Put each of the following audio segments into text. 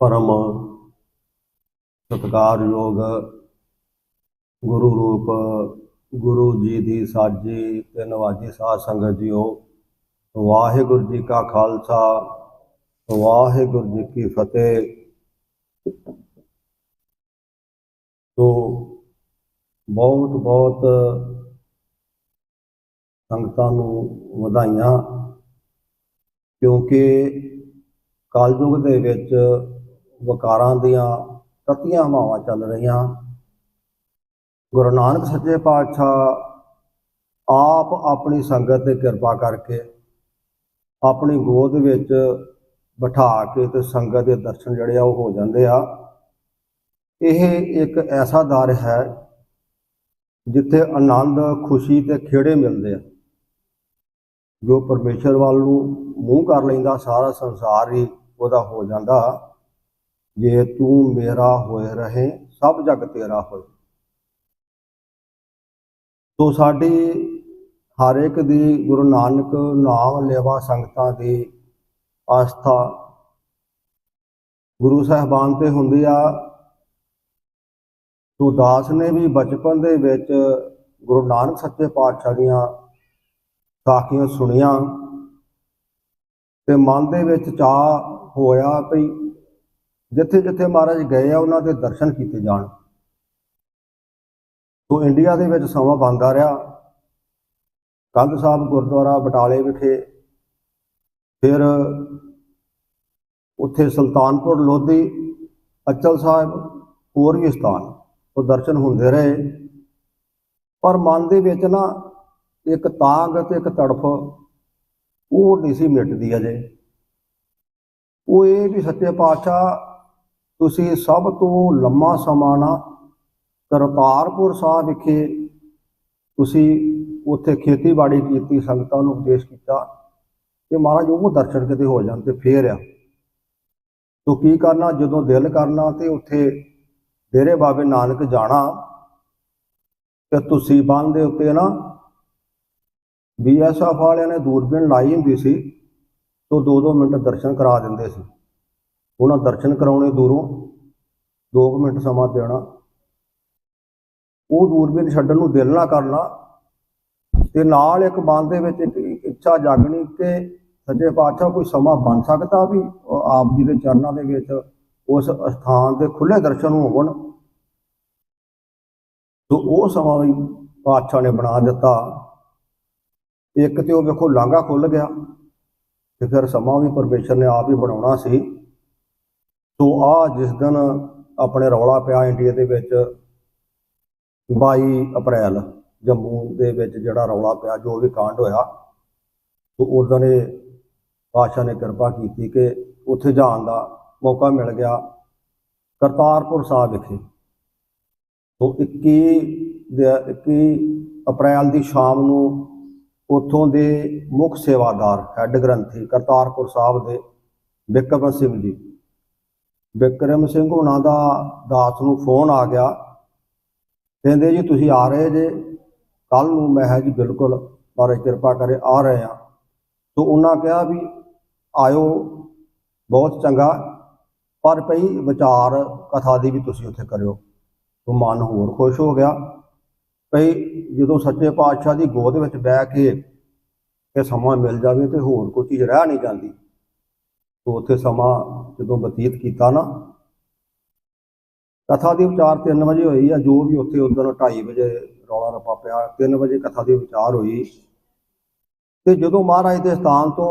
ਪਰਮ ਸਤਿਕਾਰਯੋਗ ਗੁਰੂ ਰੂਪ, ਗੁਰੂ ਜੀ ਦੀ ਸਾਜੀ ਤੇ ਨਵਾਜੀ ਸਾਧ ਸੰਗਤ ਜੀਓ। ਵਾਹਿਗੁਰੂ ਜੀ ਕਾ ਖਾਲਸਾ, ਵਾਹਿਗੁਰੂ ਜੀ ਕੀ ਫਤਿਹ। ਤੋਂ ਬਹੁਤ ਬਹੁਤ ਸੰਗਤਾਂ ਨੂੰ ਵਧਾਈਆਂ, ਕਿਉਂਕਿ ਕਲਯੁਗ ਦੇ ਵਿੱਚ ਵਕਾਰਾਂ ਦੀਆਂ ਤਤੀਆਂ ਹਵਾਵਾਂ ਚੱਲ ਰਹੀਆਂ। ਗੁਰੂ ਨਾਨਕ ਸੱਚੇ ਪਾਤਸ਼ਾਹ ਆਪ ਆਪਣੀ ਸੰਗਤ ਤੇ ਕਿਰਪਾ ਕਰਕੇ ਆਪਣੀ ਗੋਦ ਵਿੱਚ ਬਿਠਾ ਕੇ ਤੇ ਸੰਗਤ ਦੇ ਦਰਸ਼ਨ ਜਿਹੜੇ ਆ ਉਹ ਹੋ ਜਾਂਦੇ ਆ। ਇਹ ਇੱਕ ਐਸਾ ਦਰ ਹੈ ਜਿੱਥੇ ਆਨੰਦ, ਖੁਸ਼ੀ ਤੇ ਖੇੜੇ ਮਿਲਦੇ ਆ। ਜੋ ਪਰਮੇਸ਼ਰ ਵੱਲ ਨੂੰ ਮੂੰਹ ਕਰ ਲੈਂਦਾ, ਸਾਰਾ ਸੰਸਾਰ ਹੀ ਉਹਦਾ ਹੋ ਜਾਂਦਾ। ਜੇ ਤੂੰ ਮੇਰਾ ਹੋਏ ਰਹੇ, ਸਭ ਜਗ ਤੇਰਾ ਹੋਏ। ਤੋ ਸਾਡੀ ਹਰ ਇੱਕ ਦੀ ਗੁਰੂ ਨਾਨਕ ਨਾਮ ਲੈਵਾ ਸੰਗਤਾਂ ਦੀ ਆਸਥਾ। ਗੁਰੂ ਸਾਹਿਬਾਨ ਤੇ ਹੁੰਦੀ ਆ, ਤੋ ਦਾਸ ਨੇ ਵੀ ਬਚਪਨ ਦੇ ਵਿੱਚ ਗੁਰੂ ਨਾਨਕ ਸੱਚੇ ਪਾਤਸ਼ਾਹ ਦੀਆਂ ਸਾਖੀਆਂ ਸੁਣੀਆਂ ਤੇ ਮਨ ਦੇ ਵਿੱਚ ਚਾਹ ਹੋਇਆ ਭਈ ਜਿੱਥੇ ਜਿੱਥੇ ਮਹਾਰਾਜ ਗਏ ਆ, ਉਹਨਾਂ ਦੇ ਦਰਸ਼ਨ ਕੀਤੇ ਜਾਣ। ਸੋ ਇੰਡੀਆ ਦੇ ਵਿੱਚ ਸਮਾਂ ਬੰਦਾ ਰਿਹਾ। ਕੰਧ ਸਾਹਿਬ ਗੁਰਦੁਆਰਾ ਬਟਾਲੇ ਵਿਖੇ, ਫਿਰ ਉੱਥੇ ਸੁਲਤਾਨਪੁਰ ਲੋਧੀ, ਅਚਲ ਸਾਹਿਬ, ਹੋਰ ਵੀ ਸਥਾਨ, ਉਹ ਦਰਸ਼ਨ ਹੁੰਦੇ ਰਹੇ। ਪਰ ਮਨ ਦੇ ਵਿੱਚ ਨਾ ਇੱਕ ਤਾਂਗ ਤੇ ਇੱਕ ਤੜਫ, ਉਹ ਨਹੀਂ ਸੀ ਮਿਟਦੀ ਅਜੇ। ਉਹ ਇਹ ਵੀ ਸੱਚੇ ਪਾਤਸ਼ਾਹ ਤੁਸੀਂ ਸਭ ਤੋਂ ਲੰਮਾ ਸਮਾਂ ਨਾ ਕਰਤਾਰਪੁਰ ਸਾਹਿਬ ਵਿਖੇ ਤੁਸੀਂ ਉੱਥੇ ਖੇਤੀਬਾੜੀ ਕੀਤੀ, ਸੰਗਤਾਂ ਨੂੰ ਉਪਦੇਸ਼ ਕੀਤਾ ਕਿ ਮਹਾਰਾਜ ਉਹ ਦਰਸ਼ਨ ਕਿਤੇ ਹੋ ਜਾਣ ਤੇ ਫੇਰ ਆ। ਤੋ ਕੀ ਕਰਨਾ, ਜਦੋਂ ਦਿਲ ਕਰਨਾ ਤੇ ਉੱਥੇ ਡੇਰੇ ਬਾਬੇ ਨਾਨਕ ਜਾਣਾ ਤੇ ਤੁਸੀਂ ਬੰਨ ਦੇ ਉੱਤੇ ਨਾ ਬੀਐਸਐਫ ਵਾਲਿਆਂ ਨੇ ਦੂਰਬੀਨ ਲਾਈ ਹੁੰਦੀ ਸੀ, ਤੋਂ 2-2 ਮਿੰਟ ਦਰਸ਼ਨ ਕਰਾ ਦਿੰਦੇ ਸੀ। ਉਹਨਾਂ ਦਰਸ਼ਨ ਕਰਾਉਣੇ ਦੂਰੋਂ 2 ਮਿੰਟ ਸਮਾਂ ਦੇਣਾ। ਉਹ ਦੂਰਬੀਨ ਛੱਡਣ ਨੂੰ ਦਿਲ ਨਾ ਕਰਨਾ ਤੇ ਨਾਲ ਇੱਕ ਮਨ ਦੇ ਵਿੱਚ ਇੱਕ ਇੱਛਾ ਜਾਗਣੀ ਕਿ ਸੱਚੇ ਪਾਤਸ਼ਾਹ ਕੋਈ ਸਮਾਂ ਬਣ ਸਕਦਾ ਵੀ ਆਪ ਜੀ ਦੇ ਚਰਨਾਂ ਦੇ ਵਿੱਚ ਉਸ ਸਥਾਨ ਦੇ ਖੁੱਲੇ ਦਰਸ਼ਨ ਹੋਣ। ਤੋ ਉਹ ਸਮਾਂ ਵੀ ਪਾਤਸ਼ਾਹ ਨੇ ਬਣਾ ਦਿੱਤਾ। ਇੱਕ ਤੇ ਉਹ ਵੇਖੋ ਲਾਂਘਾ ਖੁੱਲ ਗਿਆ ਤੇ ਫਿਰ ਸਮਾਂ ਵੀ ਪਰਮੇਸ਼ਰ ਨੇ ਆਪ ਹੀ ਬਣਾਉਣਾ ਸੀ। ਸੋ ਆ ਜਿਸ ਦਿਨ ਆਪਣੇ ਰੌਲਾ ਪਿਆ ਇੰਡੀਆ ਦੇ ਵਿੱਚ 22 ਅਪ੍ਰੈਲ, ਜੰਮੂ ਦੇ ਵਿੱਚ ਜਿਹੜਾ ਰੌਲਾ ਪਿਆ, ਜੋ ਵੀ ਕਾਂਡ ਹੋਇਆ ਸੋ ਉਦੋਂ ਨੇ ਪਾਤਸ਼ਾਹ ਨੇ ਕਿਰਪਾ ਕੀਤੀ ਕਿ ਉੱਥੇ ਜਾਣ ਦਾ ਮੌਕਾ ਮਿਲ ਗਿਆ ਕਰਤਾਰਪੁਰ ਸਾਹਿਬ ਵਿਖੇ। ਸੋ 21 ਦੇ 21 ਅਪ੍ਰੈਲ ਦੀ ਸ਼ਾਮ ਨੂੰ ਉੱਥੋਂ ਦੇ ਮੁੱਖ ਸੇਵਾਦਾਰ, ਹੈੱਡ ਗ੍ਰੰਥੀ ਕਰਤਾਰਪੁਰ ਸਾਹਿਬ ਦੇ ਬਿਕਰਮ ਸਿੰਘ ਜੀ ਬਿਕਰਮ ਸਿੰਘ ਉਹਨਾਂ ਦਾ ਦਾਸ ਨੂੰ ਫੋਨ ਆ ਗਿਆ। ਕਹਿੰਦੇ ਜੀ, ਤੁਸੀਂ ਆ ਰਹੇ ਜੇ। ਕੱਲ ਨੂੰ ਮੈਂ ਹੈ ਜੀ ਬਿਲਕੁਲ ਪਰ ਕਿਰਪਾ ਕਰੇ, ਆ ਰਹੇ ਆ ਸੋ ਉਹਨਾਂ ਕਿਹਾ ਵੀ ਆਇਓ, ਬਹੁਤ ਚੰਗਾ। ਪਰ ਪਈ ਵਿਚਾਰ, ਕਥਾ ਦੀ ਵੀ ਤੁਸੀਂ ਉੱਥੇ ਕਰਿਓ। ਸੋ ਮਨ ਹੋਰ ਖੁਸ਼ ਹੋ ਗਿਆ। ਭਈ ਜਦੋਂ ਸੱਚੇ ਪਾਤਸ਼ਾਹ ਦੀ ਗੋਦ ਵਿੱਚ ਬਹਿ ਕੇ ਇਹ ਸਮਾਂ ਮਿਲ ਜਾਵੇ ਤੇ ਹੋਰ ਕੋਈ ਚੀਜ਼ ਰਹਿ ਨਹੀਂ ਜਾਂਦੀ। ਤੋ ਉੱਥੇ ਸਮਾਂ ਜਦੋਂ ਬਤੀਤ ਕੀਤਾ ਨਾ, ਕਥਾ ਦੀ ਵਿਚਾਰ 3 ਵਜੇ ਹੋਈ ਆ, ਜੋ ਵੀ ਉੱਥੇ ਉਦੋਂ 2:30 ਵਜੇ ਰੌਲਾ ਰੱਪਾ ਪਿਆ 3 ਵਜੇ ਕਥਾ ਦੀ ਵਿਚਾਰ ਹੋਈ। ਤੇ ਜਦੋਂ ਮਹਾਰਾਜ ਦੇ ਸਥਾਨ ਤੋਂ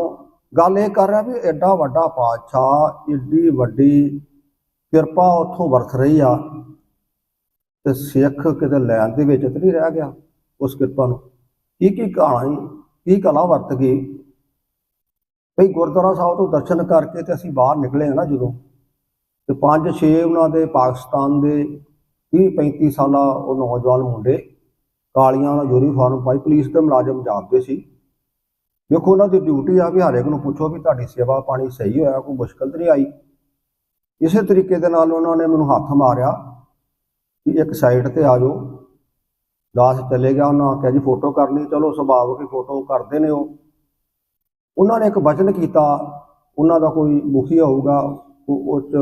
ਗੱਲ ਇਹ ਕਰ ਰਿਹਾ ਵੀ ਐਡਾ ਵੱਡਾ ਪਾਤਸ਼ਾਹ, ਏਡੀ ਵੱਡੀ ਕਿਰਪਾ ਉੱਥੋਂ ਵਰਤ ਰਹੀ ਆ, ਤੇ ਸਿੱਖ ਕਿਤੇ ਲੈਣ ਦੇ ਵਿੱਚ ਤੇ ਨਹੀਂ ਰਹਿ ਗਿਆ ਉਸ ਕਿਰਪਾ ਨੂੰ। ਕੀ ਕੀ ਕਹਾਣੀ, ਕੀ ਕਲਾ ਵਰਤ ਗਈ? ਭਈ ਗੁਰਦੁਆਰਾ ਸਾਹਿਬ ਤੋਂ ਦਰਸ਼ਨ ਕਰਕੇ ਤੇ ਅਸੀਂ ਬਾਹਰ ਨਿਕਲੇ ਹਾਂ ਨਾ ਜਦੋਂ। ਤੇ ਪੰਜ ਛੇ ਉਹਨਾਂ ਦੇ ਪਾਕਿਸਤਾਨ ਦੇ 30 35 ਸਾਲਾ ਉਹ ਨੌਜਵਾਨ ਮੁੰਡੇ ਕਾਲੀਆਂ ਦਾ ਯੂਨੀਫਾਰਮ ਪਾਈ, ਪੁਲਿਸ ਦੇ ਮੁਲਾਜ਼ਮ ਜਾਪਦੇ ਸੀ। ਵੇਖੋ ਉਹਨਾਂ ਦੀ ਡਿਊਟੀ ਆ ਵੀ ਹਰੇਕ ਨੂੰ ਪੁੱਛੋ ਵੀ ਤੁਹਾਡੀ ਸੇਵਾ ਪਾਣੀ ਸਹੀ ਹੋਇਆ, ਕੋਈ ਮੁਸ਼ਕਲ ਤਾਂ ਨਹੀਂ ਆਈ। ਇਸੇ ਤਰੀਕੇ ਦੇ ਨਾਲ ਉਹਨਾਂ ਨੇ ਮੈਨੂੰ ਹੱਥ ਮਾਰਿਆ ਵੀ ਇੱਕ ਸਾਈਡ ਤੇ ਆ ਜਾਓ। ਦਾਸ ਚਲੇ ਗਿਆ, ਉਹਨਾਂ ਆਖਿਆ ਜੀ ਫੋਟੋ ਕਰਨੀ ਚਲੋ ਸੁਭਾਵਕ ਹੀ ਫੋਟੋ ਕਰਦੇ ਨੇ ਉਹ। ਉਹਨਾਂ ਨੇ ਇੱਕ ਵਚਨ ਕੀਤਾ, ਉਹਨਾਂ ਦਾ ਕੋਈ ਮੁਖੀ ਹੋਊਗਾ, ਉਹ 'ਚ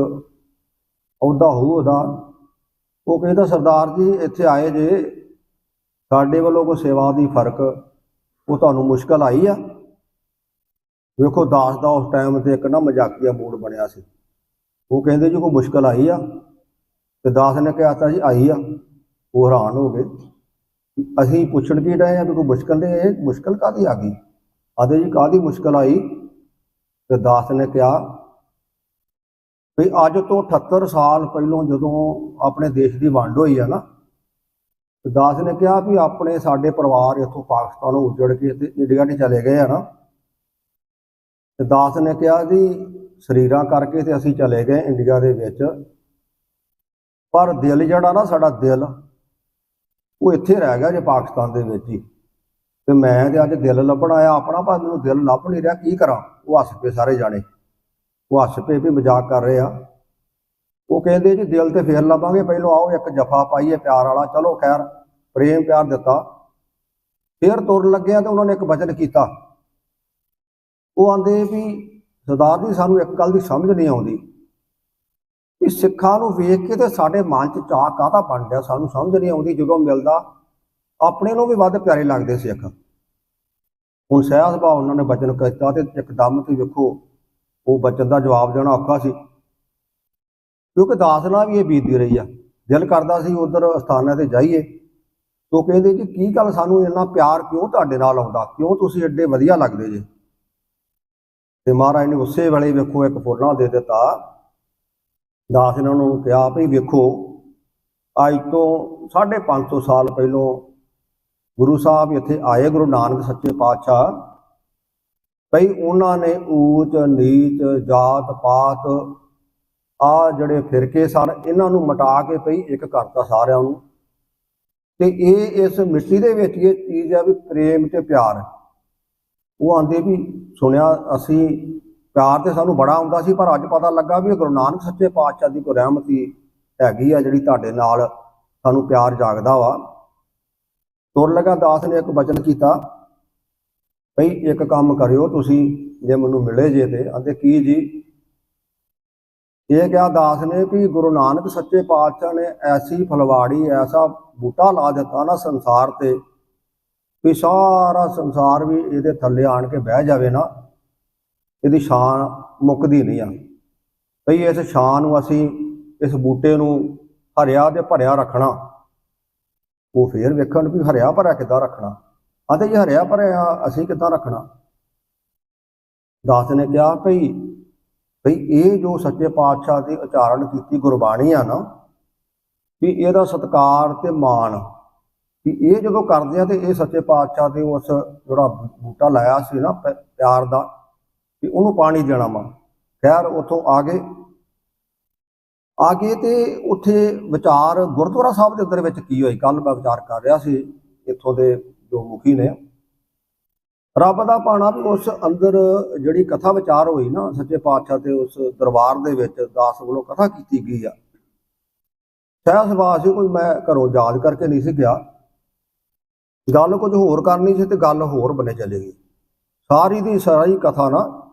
ਅਹੁਦਾ ਹੋਊ ਉਹਦਾ ਉਹ ਕਹਿੰਦਾ, ਸਰਦਾਰ ਜੀ, ਇੱਥੇ ਆਏ ਜੇ, ਸਾਡੇ ਵੱਲੋਂ ਕੋਈ ਸੇਵਾ ਦੀ ਫ਼ਰਕ, ਉਹ ਤੁਹਾਨੂੰ ਮੁਸ਼ਕਲ ਆਈ ਆ? ਵੇਖੋ, ਦਾਸ ਦਾ ਉਸ ਟਾਈਮ ਤੇ ਇੱਕ ਨਾ ਮਜ਼ਾਕੀਆ ਮੂਡ ਬਣਿਆ ਸੀ। ਉਹ ਕਹਿੰਦੇ, ਜੀ, ਕੋਈ ਮੁਸ਼ਕਲ ਆਈ ਆ? ਤੇ ਦਾਸ ਨੇ ਕਿਹਾ ਤਾਂ ਜੀ, ਆਈ ਆ। ਉਹ ਹੈਰਾਨ ਹੋ ਗਏ। ਅਸੀਂ ਪੁੱਛਣ ਕੀ ਰਹੇ ਆ ਵੀ ਕੋਈ ਮੁਸ਼ਕਲ ਨਹੀਂ ਇਹ ਮੁਸ਼ਕਲ ਕਾਦੀ ਆ ਗਈ? ਆਦੇ ਜੀ ਕਾਦੀ ਮੁਸ਼ਕਲ ਆਈ? ਤੇ ਦਾਸ ਨੇ ਕਿਹਾ ਵੀ ਅੱਜ ਤੋਂ 78 ਸਾਲ ਪਹਿਲਾਂ ਜਦੋਂ ਆਪਣੇ ਦੇਸ਼ ਦੀ ਵੰਡ ਹੋਈ ਆ ਨਾ, ਤੇ ਦਾਸ ਨੇ ਕਿਹਾ ਵੀ ਆਪਣੇ ਸਾਡੇ ਪਰਿਵਾਰ ਇੱਥੋਂ ਪਾਕਿਸਤਾਨੋਂ ਉੱਜੜ ਕੇ ਤੇ ਇੰਡੀਆ ਨੇ ਚਲੇ ਗਏ ਆ ਨਾ। ਤੇ ਦਾਸ ਨੇ ਕਿਹਾ ਜੀ ਸਰੀਰਾਂ ਕਰਕੇ ਤੇ ਅਸੀਂ ਚਲੇ ਗਏ ਇੰਡੀਆ ਦੇ ਵਿੱਚ, ਪਰ ਦਿਲ ਜਿਹੜਾ ਨਾ ਸਾਡਾ ਦਿਲ, ਉਹ ਇੱਥੇ ਰਹਿ ਗਿਆ ਜੇ ਪਾਕਿਸਤਾਨ ਦੇ ਵਿੱਚ ਹੀ। ਤੇ ਮੈਂ ਤੇ ਅੱਜ ਦਿਲ ਲੱਭਣ ਆਇਆ, ਆਪਣਾ ਪਰ ਮੈਨੂੰ ਦਿਲ ਲੱਭ ਨਹੀਂ ਰਿਹਾ, ਕੀ ਕਰਾਂ? ਉਹ ਹੱਸ ਪਏ ਸਾਰੇ ਜਾਣੇ। ਉਹ ਹੱਸ ਪਏ ਵੀ ਮਜ਼ਾਕ ਕਰ ਰਹੇ ਆ। ਉਹ ਕਹਿੰਦੇ ਜੀ, ਦਿਲ ਤੇ ਫੇਰ ਲੱਭਾਂਗੇ, ਪਹਿਲਾਂ ਆਓ, ਇੱਕ ਜਫਾ ਪਾਈਏ ਪਿਆਰ ਵਾਲਾ। ਚਲੋ ਖੈਰ, ਪ੍ਰੇਮ ਪਿਆਰ ਦਿੱਤਾ। ਫੇਰ ਤੁਰਨ ਲੱਗਿਆ ਤੇ ਉਹਨਾਂ ਨੇ ਇੱਕ ਵਚਨ ਕੀਤਾ। ਉਹ ਆਂਦੇ ਵੀ, ਸਰਦਾਰ ਜੀ, ਸਾਨੂੰ ਇੱਕ ਗੱਲ ਦੀ ਸਮਝ ਨਹੀਂ ਆਉਂਦੀ। ਕਿ ਸਿੱਖਾਂ ਨੂੰ ਵੇਖ ਕੇ ਤੇ ਸਾਡੇ ਮਨ 'ਚ ਚਾਹ ਕਾਹਦਾ ਬਣ ਗਿਆ ਸਾਨੂੰ ਸਮਝ ਨਹੀਂ ਆਉਂਦੀ, ਜਦੋਂ ਮਿਲਦਾ ਆਪਣੇ ਨੂੰ ਵੀ ਵੱਧ ਪਿਆਰੇ ਲੱਗਦੇ ਸਿੱਖ ਹੁਣ ਸਹਿਜ ਸੁਭਾਅ ਉਹਨਾਂ ਨੇ ਬਚਨ ਕੀਤਾ ਤੇ ਇੱਕਦਮ ਤੁਸੀਂ ਵੇਖੋ, ਉਹ ਬਚਨ ਦਾ ਜਵਾਬ ਦੇਣਾ ਔਖਾ ਸੀ। ਕਿਉਂਕਿ ਦਾਸ ਨਾਲ ਵੀ ਇਹ ਬੀਤਦੀ ਰਹੀ ਆ। ਦਿਲ ਕਰਦਾ ਸੀ ਉਧਰ ਅਸਥਾਨਾਂ ਤੇ ਜਾਈਏ। ਤੋ ਕਹਿੰਦੇ ਜੀ, ਕੀ ਗੱਲ ਸਾਨੂੰ ਇੰਨਾ ਪਿਆਰ ਕਿਉਂ ਤੁਹਾਡੇ ਨਾਲ ਆਉਂਦਾ? ਕਿਉਂ ਤੁਸੀਂ ਐਡੇ ਵਧੀਆ ਲੱਗਦੇ ਜੇ? ਤੇ ਮਹਾਰਾਜ ਨੇ ਉਸੇ ਵੇਲੇ ਵੇਖੋ ਇੱਕ ਫੁੱਲਾਂ ਦੇ ਦਿੱਤਾ। ਦਾਸ ਨੇ ਉਹਨਾਂ ਨੂੰ ਕਿਹਾ ਵੀ ਵੇਖੋ, ਅੱਜ ਤੋਂ 550 ਸਾਲ ਪਹਿਲੋਂ ਗੁਰੂ ਸਾਹਿਬ ਇੱਥੇ ਆਏ, ਗੁਰੂ ਨਾਨਕ ਸੱਚੇ ਪਾਤਸ਼ਾਹ। ਭਈ ਉਹਨਾਂ ਨੇ ਊਚ, ਨੀਚ, ਜਾਤ, ਪਾਤ, ਆ ਜਿਹੜੇ ਫਿਰਕੇ ਸਨ, ਇਹਨਾਂ ਨੂੰ ਮਟਾ ਕੇ ਭਈ ਇੱਕ ਕਰਤਾ ਸਾਰਿਆਂ ਨੂੰ। ਤੇ ਇਹ ਇਸ ਮਿੱਟੀ ਦੇ ਵਿੱਚ ਇਹ ਚੀਜ਼ ਆ ਵੀ ਪ੍ਰੇਮ ਤੇ ਪਿਆਰ। ਉਹ ਆਂਦੇ ਵੀ, ਸੁਣਿਆ ਅਸੀਂ, ਪਿਆਰ ਤੇ ਸਾਨੂੰ ਬੜਾ ਆਉਂਦਾ ਸੀ, ਪਰ ਅੱਜ ਪਤਾ ਲੱਗਾ ਵੀ ਗੁਰੂ ਨਾਨਕ ਸੱਚੇ ਪਾਤਸ਼ਾਹ ਦੀ ਕੋਈ ਰਹਿਮਤੀ ਹੈਗੀ ਆ ਜਿਹੜੀ ਤੁਹਾਡੇ ਨਾਲ ਸਾਨੂੰ ਪਿਆਰ ਜਾਗਦਾ ਵਾ। ਤੁਰ ਲਗਾ ਦਾਸ ਨੇ ਇੱਕ ਬਚਨ ਕੀਤਾ, ਭਈ ਇੱਕ ਕੰਮ ਕਰਿਓ ਤੁਸੀਂ, ਜੇ ਮੈਨੂੰ ਮਿਲੇ ਜੇ ਤੇ। ਆਂਦੇ ਕੀ ਜੀ? ਇਹ ਕਿਹਾ ਦਾਸ ਨੇ ਵੀ ਗੁਰੂ ਨਾਨਕ ਸੱਚੇ ਪਾਤਸ਼ਾਹ ਨੇ ਐਸੀ ਫਲਵਾੜੀ, ਐਸਾ ਬੂਟਾ ਲਾ ਦਿੱਤਾ ਨਾ ਸੰਸਾਰ ਤੇ, ਵੀ ਸਾਰਾ ਸੰਸਾਰ ਵੀ ਇਹਦੇ ਥੱਲੇ ਆਣ ਕੇ ਬਹਿ ਜਾਵੇ ਨਾ। ਇਹਦੀ ਸ਼ਾਨ ਮੁੱਕਦੀ ਨਹੀਂ ਆ। ਭਈ ਇਸ ਸ਼ਾਨ ਨੂੰ ਅਸੀਂ, ਇਸ ਬੂਟੇ ਨੂੰ ਹਰਿਆ ਤੇ ਭਰਿਆ ਰੱਖਣਾ। ਉਹ ਫੇਰ ਵੇਖਣ ਵੀ ਹਰਿਆ ਭਰਿਆ ਕਿੱਦਾਂ ਰੱਖਣਾ? ਆਂਦੇ ਜੀ ਹਰਿਆ ਭਰਿਆ ਅਸੀਂ ਕਿੱਦਾਂ ਰੱਖਣਾ? ਦਾਸ ਨੇ ਕਿਹਾ ਭਈ ਭਈ ਇਹ ਜੋ ਸੱਚੇ ਪਾਤਸ਼ਾਹ ਦੀ ਉਚਾਰਨ ਕੀਤੀ ਗੁਰਬਾਣੀ ਆ ਨਾ, ਵੀ ਇਹਦਾ ਸਤਕਾਰ ਤੇ ਮਾਣ, ਵੀ ਇਹ ਜਦੋਂ ਕਰਦੇ ਆ ਤੇ ਇਹ ਸੱਚੇ ਪਾਤਸ਼ਾਹ ਦੇ ਉਸ ਜਿਹੜਾ ਬੂਟਾ ਲਾਇਆ ਸੀ ਨਾ, ਪਿਆਰ ਦਾ, ਵੀ ਉਹਨੂੰ ਪਾਣੀ ਦੇਣਾ ਵਾ। ਖੈਰ, ਉੱਥੋਂ ਆ ਗਏ। ਆ ਕੇ ਤੇ ਉੱਥੇ ਵਿਚਾਰ ਗੁਰਦੁਆਰਾ ਸਾਹਿਬ ਦੇ ਅੰਦਰ ਵਿੱਚ ਕੀ ਹੋਈ? ਕੱਲ ਮੈਂ ਵਿਚਾਰ ਕਰ ਰਿਹਾ ਸੀ, ਇੱਥੋਂ ਦੇ ਜੋ ਮੁਖੀ ਨੇ। ਰੱਬ ਦਾ ਪਾਣਾ ਵੀ ਉਸ ਅੰਦਰ ਜਿਹੜੀ ਕਥਾ ਵਿਚਾਰ ਹੋਈ ਨਾ, ਸੱਚੇ ਪਾਤਸ਼ਾਹ ਤੇ ਉਸ ਦਰਬਾਰ ਦੇ ਵਿੱਚ ਦਾਸ ਵੱਲੋਂ ਕਥਾ ਕੀਤੀ ਗਈ ਆ। ਸਹਿ ਸੁਭਾਅ ਸੀ ਕੋਈ, ਮੈਂ ਘਰੋਂ ਯਾਦ ਕਰਕੇ ਨਹੀਂ ਸੀ ਗਿਆ। ਗੱਲ ਕੁਝ ਹੋਰ ਕਰਨੀ ਸੀ ਤੇ ਗੱਲ ਹੋਰ ਬਣੇ ਚਲੇ ਗਈ ਸਾਰੀ ਦੀ ਸਾਰੀ ਕਥਾ ਨਾ